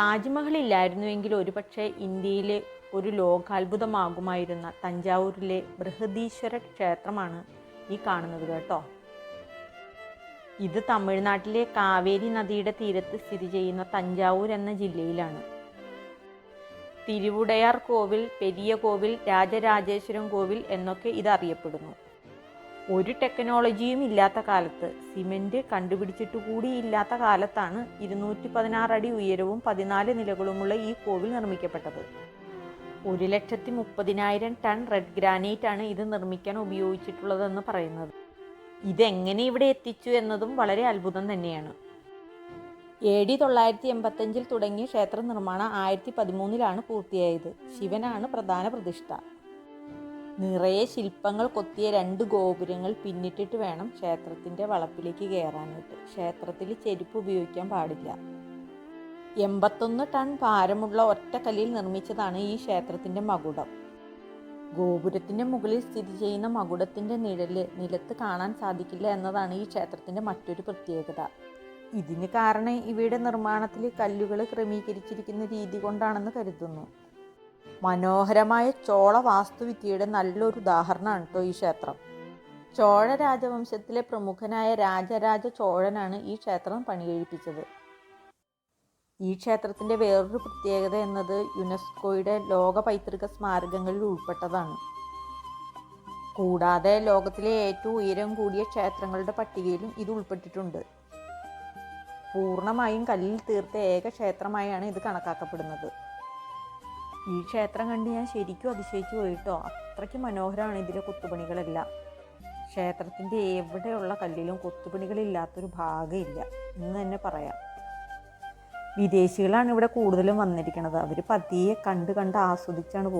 താജ്മഹൽ ഇല്ലായിരുന്നുവെങ്കിൽ ഒരുപക്ഷെ ഇന്ത്യയിലെ ഒരു ലോകാത്ഭുതമാകുമായിരുന്ന തഞ്ചാവൂരിലെ ബൃഹദീശ്വര ക്ഷേത്രമാണ് ഈ കാണുന്നത് കേട്ടോ. ഇത് തമിഴ്നാട്ടിലെ കാവേരി നദിയുടെ തീരത്ത് സ്ഥിതി ചെയ്യുന്ന തഞ്ചാവൂർ എന്ന ജില്ലയിലാണ്. തിരുവുടയാർ കോവിൽ പെരിയ കോവിൽ രാജരാജേശ്വരം കോവിൽ എന്നൊക്കെ ഇത് അറിയപ്പെടുന്നു ഒരു ടെക്നോളജിയും ഇല്ലാത്ത കാലത്ത് സിമെന്റ് കണ്ടുപിടിച്ചിട്ട് കൂടി ഇല്ലാത്ത കാലത്താണ് ഇരുന്നൂറ്റി പതിനാറ് അടി ഉയരവും പതിനാല് നിലകളുമുള്ള ഈ കോവിൽ നിർമ്മിക്കപ്പെട്ടത്. ഒരു ലക്ഷത്തി മുപ്പതിനായിരം ടൺ റെഡ് ഗ്രാനൈറ്റ് ആണ് ഇത് നിർമ്മിക്കാൻ ഉപയോഗിച്ചിട്ടുള്ളതെന്ന് പറയുന്നത്. ഇതെങ്ങനെ ഇവിടെ എത്തിച്ചു എന്നതും വളരെ അത്ഭുതം തന്നെയാണ്. എ ഡി തൊള്ളായിരത്തി എൺപത്തഞ്ചിൽ തുടങ്ങിയ ക്ഷേത്ര നിർമ്മാണം ആയിരത്തി പതിമൂന്നിലാണ് പൂർത്തിയായത്. ശിവനാണ് പ്രധാന പ്രതിഷ്ഠ. നിറയെ ശില്പങ്ങൾ കൊത്തിയ രണ്ട് ഗോപുരങ്ങൾ പിന്നിട്ടിട്ട് വേണം ക്ഷേത്രത്തിന്റെ വളപ്പിലേക്ക് കയറാനായിട്ട് ക്ഷേത്രത്തിൽ ചെരുപ്പ് ഉപയോഗിക്കാൻ പാടില്ല. എൺപത്തൊന്ന് ടൺ ഭാരമുള്ള ഒറ്റക്കല്ലിൽ നിർമ്മിച്ചതാണ് ഈ ക്ഷേത്രത്തിന്റെ മകുടം. ഗോപുരത്തിന്റെ മുകളിൽ സ്ഥിതി ചെയ്യുന്ന മകുടത്തിന്റെ നിഴൽ നിലത്ത് കാണാൻ സാധിക്കില്ല എന്നതാണ് ഈ ക്ഷേത്രത്തിന്റെ മറ്റൊരു പ്രത്യേകത. ഇതിന് കാരണം ഇവയുടെ നിർമ്മാണത്തിൽ കല്ലുകൾ ക്രമീകരിച്ചിരിക്കുന്ന രീതി കൊണ്ടാണെന്ന് കരുതുന്നു. മനോഹരമായ ചോള വാസ്തുവിദ്യയുടെ നല്ലൊരു ഉദാഹരണമാണ് കേട്ടോ ഈ ക്ഷേത്രം. ചോഴ രാജവംശത്തിലെ പ്രമുഖനായ രാജരാജ ചോഴനാണ് ഈ ക്ഷേത്രം പണികഴിപ്പിച്ചത്. ഈ ക്ഷേത്രത്തിന്റെ വേറൊരു പ്രത്യേകത എന്നത് യുനെസ്കോയുടെ ലോക പൈതൃക സ്മാരകങ്ങളിൽ ഉൾപ്പെട്ടതാണ്. കൂടാതെ ലോകത്തിലെ ഏറ്റവും ഉയരം കൂടിയ ക്ഷേത്രങ്ങളുടെ പട്ടികയിലും ഇത് ഉൾപ്പെട്ടിട്ടുണ്ട്. പൂർണമായും കല്ലിൽ തീർത്ത ഏക ക്ഷേത്രമായാണ് ഇത് കണക്കാക്കപ്പെടുന്നത്. ഈ ക്ഷേത്രം കണ്ട് ഞാൻ ശരിക്കും അതിശയിച്ചു പോയിട്ടോ അത്രയ്ക്ക് മനോഹരമാണ് ഇതിലെ കൊത്തുപണികളെല്ലാം. ക്ഷേത്രത്തിന്റെ എവിടെയുള്ള കല്ലിലും കൊത്തുപണികളില്ലാത്തൊരു ഭാഗമില്ല. എന്ന് തന്നെ പറയാം. വിദേശികളാണ് ഇവിടെ കൂടുതലും വന്നിരിക്കുന്നത് അവർ പതിയെ കണ്ട് കണ്ട് ആസ്വദിച്ചാണ് പോകുന്നത്